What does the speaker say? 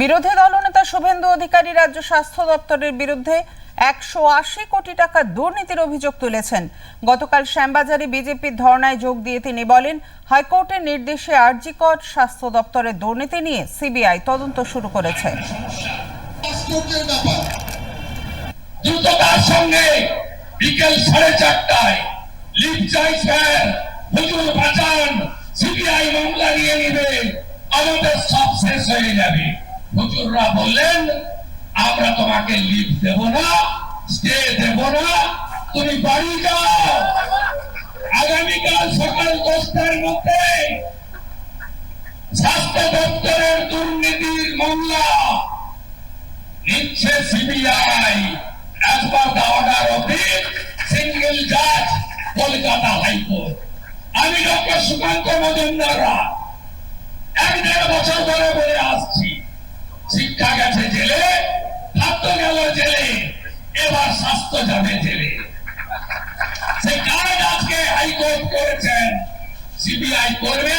বিরোধী দলনেতা শুভেন্দু অধিকারী রাজ্য স্বাস্থ্য দপ্তরের বিরুদ্ধে একশো আশি কোটি টাকা দুর্নীতির অভিযোগ তুলেছেন। গতকাল শ্যামবাজারে বিজেপির ধর্নায় যোগ দিয়ে তিনি বলেন, হাইকোর্টের নির্দেশে আরজিকর স্বাস্থ্য দপ্তরের দুর্নীতি নিয়ে সিবিআই তদন্ত শুরু করেছে। সঙ্গে বিকেল সাড়ে চারটায় সিবিআই মামলা নিয়ে আমাদের সব শেষ হয়ে যাবে। হুজুররা বললেন, আমরা তোমাকে লিপ দেব না স্টে দেব না, তুমি বাড়ি যাও। আগামীকাল সকাল দশটার মধ্যে স্বাস্থ্য দপ্তরের দুর্নীতির মামলা নিচ্ছে CBI. as per the order of the single judge, Kolkata high court. আমি ডক্টর সুকান্ত মজুমদাররা এক দেড় বছর ধরে শিক্ষা গেছে জেলে খাদ্য গেল জেলে, এবার স্বাস্থ্য যাবে জেলে। সেই কাজ আজকে হাইকোর্ট করেছেন সিবিআই করবে